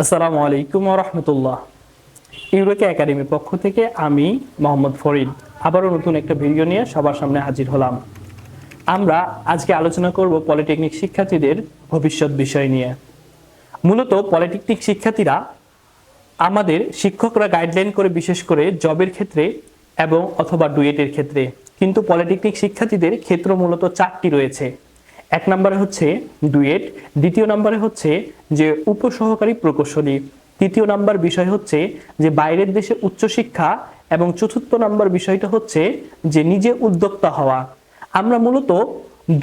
আসসালামু আলাইকুম রহমতুল্লাহ। ইউরোকে একাডেমির পক্ষ থেকে আমি মোহাম্মদ ফরিদ আবারও নতুন একটা ভিডিও নিয়ে সবার সামনে হাজির হলাম। আমরা আজকে আলোচনা করব পলিটেকনিক শিক্ষার্থীদের ভবিষ্যৎ বিষয় নিয়ে। মূলত পলিটেকনিক শিক্ষার্থীরা আমাদের শিক্ষকরা গাইডলাইন করে বিশেষ করে জবের ক্ষেত্রে এবং অথবা ডুয়েটের ক্ষেত্রে। কিন্তু পলিটেকনিক শিক্ষার্থীদের ক্ষেত্র মূলত চারটি রয়েছে। এক নম্বরে হচ্ছে ডুয়েট, দ্বিতীয় নম্বরে হচ্ছে যে উপসহকারী প্রকৌশলী, তৃতীয় নাম্বার বিষয় হচ্ছে যে বাইরের দেশে উচ্চশিক্ষা এবং চতুর্থ নাম্বার বিষয়টা হচ্ছে যে নিজে উদ্যোক্তা হওয়া। আমরা মূলত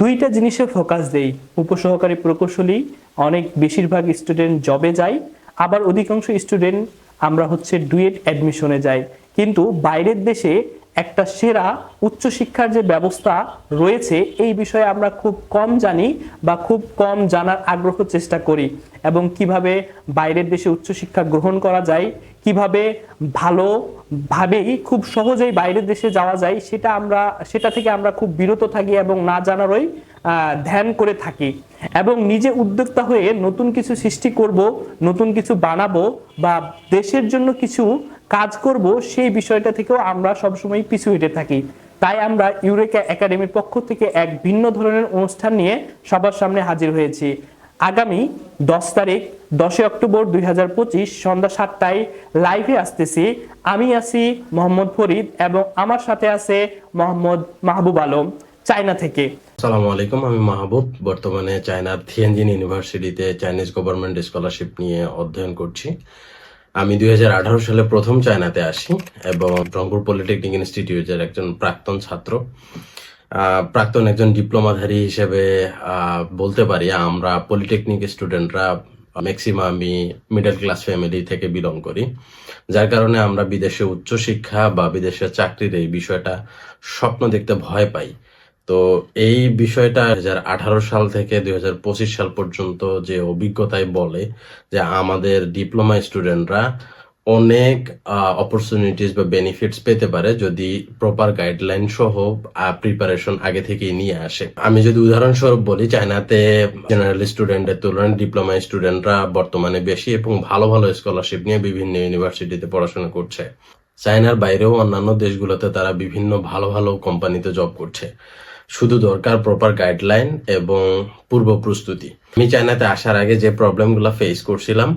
দুইটা জিনিসে ফোকাস দেই, উপসহকারী প্রকৌশলী, অনেক বেশিরভাগ স্টুডেন্ট জবে যায়, আবার অধিকাংশ স্টুডেন্ট আমরা হচ্ছে ডুয়েট অ্যাডমিশনে যাই। কিন্তু বাইরের দেশে একটা সেরা উচ্চশিক্ষার যে ব্যবস্থা রয়েছে, এই বিষয়ে আমরা খুব কম জানি বা খুব কম জানার আগ্রহ চেষ্টা করি। এবং কীভাবে বাইরের দেশে উচ্চশিক্ষা গ্রহণ করা যায়, কীভাবে ভালোভাবেই, খুব সহজেই বাইরের দেশে যাওয়া যায়, সেটা আমরা, সেটা থেকে আমরা খুব বিরত থাকি এবং না জানারই ধ্যান করে থাকি। এবং নিজে উদ্যোক্তা হয়ে নতুন কিছু সৃষ্টি করব, নতুন কিছু বানাবো বা দেশের জন্য কিছু কাজ করব, সেই বিষয়টা থেকেও আমরা সবসময় পিছু হেঁটে থাকি। তাই আমরা ইউরেকা একাডেমির পক্ষ থেকে এক ভিন্ন ধরনের অনুষ্ঠান নিয়ে সবার সামনে হাজির হয়েছি। আগামী দশ তারিখ, দশই অক্টোবর দুই সন্ধ্যা সাতটায় লাইভে আসতেছি। আমি আছি মোহাম্মদ ফরিদ এবং আমার সাথে আছে মোহাম্মদ মাহবুব আলম, চায়না থেকে। আসসালামু আলাইকুম, আমি মাহবুব। বর্তমানে চায়নার থিয়েনজিন ইউনিভার্সিটিতে চাইনিজ গভর্নমেন্ট স্কলারশিপ নিয়ে অধ্যয়ন করছি। আমি দুই হাজার আঠারো সালে প্রথম চায়নাতে আসি এবং রংপুর পলিটেকনিক ইনস্টিটিউটের একজন প্রাক্তন ছাত্র। প্রাক্তন একজন ডিপ্লোমাধারী হিসেবে বলতে পারি আমরা পলিটেকনিক স্টুডেন্টরা ম্যাক্সিমামই মিডল ক্লাস ফ্যামিলি থেকে বিলং করি। যার কারণে আমরা বিদেশে উচ্চশিক্ষা বা বিদেশে চাকরির এই বিষয়টা স্বপ্ন দেখতে ভয় পাই। তো এই বিষয়টা দুই সাল থেকে দুই হাজার পঁচিশ সাল পর্যন্ত যে অভিজ্ঞতায় বলে যে আমাদের ডিপ্লোমা স্টুডেন্টরা অনেক অপরচুনিটিস বা বেনিফিটস পেতে পারে যদি প্রপার গাইডলাইন সহ প্রিপারেশন আগে থেকেই নিয়ে আসে। আমি যদি উদাহরণস্বরূপ বলি, চায়নাতে জেনারেল স্টুডেন্টের তুলনায় ডিপ্লোমা স্টুডেন্টরা বর্তমানে বেশি এবং ভালো ভালো স্কলারশিপ নিয়ে বিভিন্ন ইউনিভার্সিটিতে পড়াশোনা করছে। চায়নার বাইরেও অন্যান্য দেশগুলোতে তারা বিভিন্ন ভালো ভালো কোম্পানিতে জব করছে। শুধু দরকার প্রপার গাইডলাইন এবং পূর্ব প্রস্তুতি। আমি চায়নাতে আসার আগে যে প্রবলেমগুলো ফেস করছিলাম,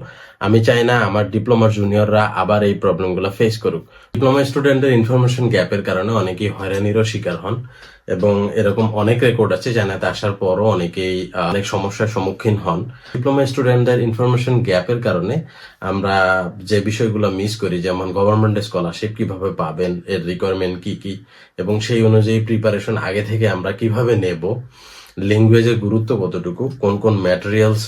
আমি চাই না আমার ডিপ্লোমার জুনিয়ররা আবার এই প্রবলেমগুলো ফেস করুক। ডিপ্লোমা স্টুডেন্টের ইনফরমেশন গ্যাপের কারণে অনেকেই হয়রানিরও শিকার হন। এবং এরকম অনেক রেকর্ড আছে চায়নাতে আসার পরও অনেকেই অনেক সমস্যার সম্মুখীন হন। ডিপ্লোমা স্টুডেন্টদের ইনফরমেশন গ্যাপের কারণে আমরা যে বিষয়গুলো মিস করি, যেমন গভর্নমেন্ট স্কলারশিপ কীভাবে পাবেন, এর রিকোয়ারমেন্ট কি কি, এবং সেই অনুযায়ী প্রিপারেশন আগে থেকে আমরা কীভাবে নেব ল্যাঙ্গুয়েজের গুরুত্ব কতটুকু, কোন কোন ম্যাটেরিয়ালস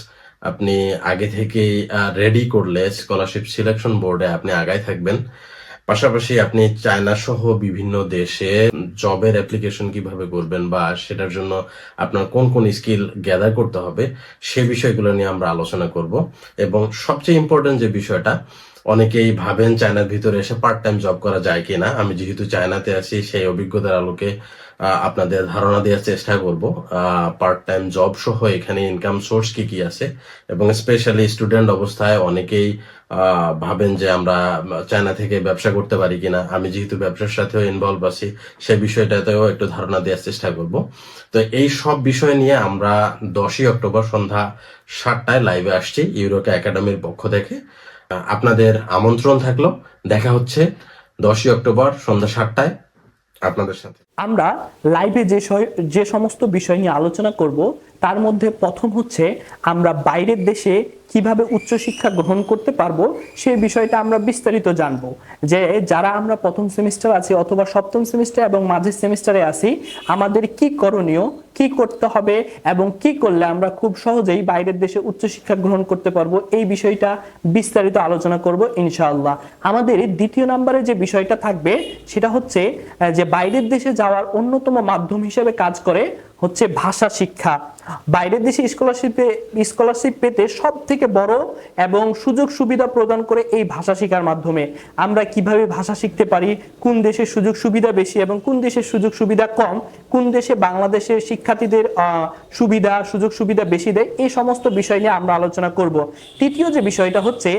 আপনি আগে থেকেই রেডি করলে স্কলারশিপ সিলেকশন বোর্ডে আপনি আগায় থাকবেন পাশাপাশি আপনি চায়না সহ বিভিন্ন দেশে জবের অ্যাপ্লিকেশন কীভাবে করবেন বা সেটার জন্য আপনার কোন কোন স্কিল গ্যাদার করতে হবে, সে বিষয়গুলো নিয়ে আমরা আলোচনা করব। এবং সবচেয়ে ইম্পর্টেন্ট যে বিষয়টা, অনেকেই ভাবেন চায়নার ভিতরে এসে পার্ট টাইম জব করা যায় কিনা। আমি যেহেতু চায়নাতে আছি, সেই অভিজ্ঞতার আলোকে আপনাদের ধারণা দেওয়ার চেষ্টা করব। পার্ট টাইম জব সহ এখানে ইনকাম সোর্স কি কি আছে? এবং স্পেশালি স্টুডেন্ট অবস্থায় অনেকেই ভাবেন যে আমরা চায়না থেকে ব্যবসা করতে পারি কিনা, আমি যেহেতু ব্যবসার সাথেও ইনভলভ আছি, সে বিষয়টাতেও একটু ধারণা দেওয়ার চেষ্টা করব। তো এই সব বিষয় নিয়ে আমরা দশই অক্টোবর সন্ধ্যা সাতটায় লাইভে আসছি ইউরোকা একাডেমির পক্ষ থেকে। আপনাদের আমন্ত্রণ থাকল। দেখা হচ্ছে দশই অক্টোবর সন্ধ্যা সাতটায় আপনাদের সাথে। আমরা লাইভে যে যে সমস্ত বিষয় নিয়ে আলোচনা করব, তার মধ্যে প্রথম হচ্ছে আমরা বাইরের দেশে কীভাবে উচ্চশিক্ষা গ্রহণ করতে পারব সেই বিষয়টা আমরা বিস্তারিত জানব। যে যারা আমরা প্রথম সেমিস্টার আছি অথবা সপ্তম সেমিস্টার এবং মাঝের সেমিস্টারে আছি, আমাদের কি করণীয়, কি করতে হবে এবং কি করলে আমরা খুব সহজেই বাইরের দেশে উচ্চশিক্ষা গ্রহণ করতে পারব, এই বিষয়টা বিস্তারিত আলোচনা করব ইনশাআল্লাহ। আমাদের দ্বিতীয় নম্বরে যে বিষয়টা থাকবে, সেটা হচ্ছে যে বাইরের দেশে যাওয়ার অন্যতম মাধ্যম হিসেবে কাজ করে হচ্ছে ভাষা শিক্ষা। বাইরের দেশে স্কলারশিপে স্কলারশিপ পেতে সব থেকে বড় এবং সুযোগ সুবিধা প্রদান করে এই ভাষা শেখার মাধ্যমে। আমরা কীভাবে ভাষা শিখতে পারি, কোন দেশের সুযোগ সুবিধা বেশি এবং কোন দেশের সুযোগ সুবিধা কম, কোন দেশে বাংলাদেশের শিক্ষার্থীদের সুবিধা, সুযোগ সুবিধা বেশি দেয়, এই সমস্ত বিষয় নিয়ে আমরা আলোচনা করব। তৃতীয় যে বিষয়টা হচ্ছে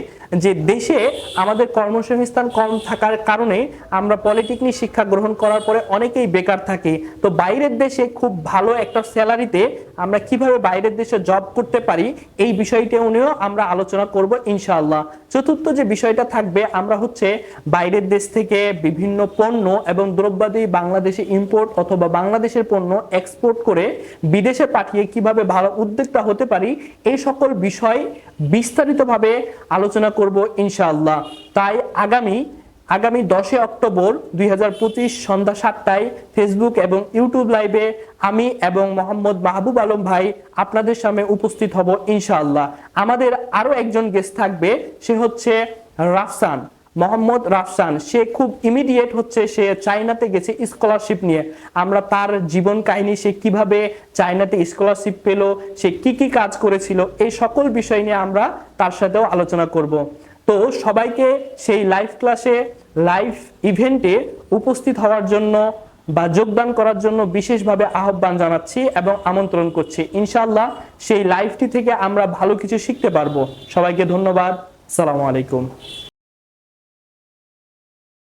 যে দেশে আমাদের কর্মসংস্থান কম থাকার কারণে আমরা পলিটেকনিক শিক্ষা গ্রহণ করার পরে অনেকেই বেকার থাকি। তো বাইরের দেশে খুব ভালো একটা স্যালারিতে আমরা কীভাবে বাইরের দেশে জব করতে পারি, এই বিষয়টা নিয়েও আমরা আলোচনা করব ইনশাআল্লাহ। চতুর্থ যে বিষয়টা থাকবে, আমরা হচ্ছে বাইরের দেশ থেকে বিভিন্ন পণ্য এবং দ্রব্যাদি বাংলাদেশে ইম্পোর্ট অথবা বাংলাদেশের পণ্য এক্সপোর্ট করে বিদেশে পাঠিয়ে কীভাবে ভালো উদ্যোক্তা হতে পারি, এই সকল বিষয় বিস্তারিতভাবে আলোচনা করব ইনশাআল্লাহ। তাই আগামী আগামী দশই অক্টোবর দুই হাজার পঁচিশ সন্ধ্যা সাতটায় ফেসবুক এবং ইউটিউব লাইভে আমি এবং মোহাম্মদ মাহবুব আলম ভাই আপনাদের সামনে উপস্থিত হব ইনশাআল্লাহ। আমাদের আরও একজন গেস্ট থাকবে, সে হচ্ছে রাফসান, মোহাম্মদ রাফসান। সে খুব ইমিডিয়েট হচ্ছে, সে চায়নাতে গেছে স্কলারশিপ নিয়ে। আমরা তার জীবন কাহিনী, সে কীভাবে চায়নাতে স্কলারশিপ পেল, সে কি কি কাজ করেছিল, এই সকল বিষয় নিয়ে আমরা তার সাথেও আলোচনা করব। তো সবাইকে সেই লাইভ ক্লাসে লাইভ ইভেন্টে উপস্থিত হওয়ার জন্য বা যোগদান করার জন্য বিশেষভাবে আহ্বান জানাচ্ছি এবং আমন্ত্রণ করছি। ইনশাআল্লাহ সেই লাইভটি থেকে আমরা ভালো কিছু শিখতে পারব। সবাইকে ধন্যবাদ। সালামু আলাইকুম।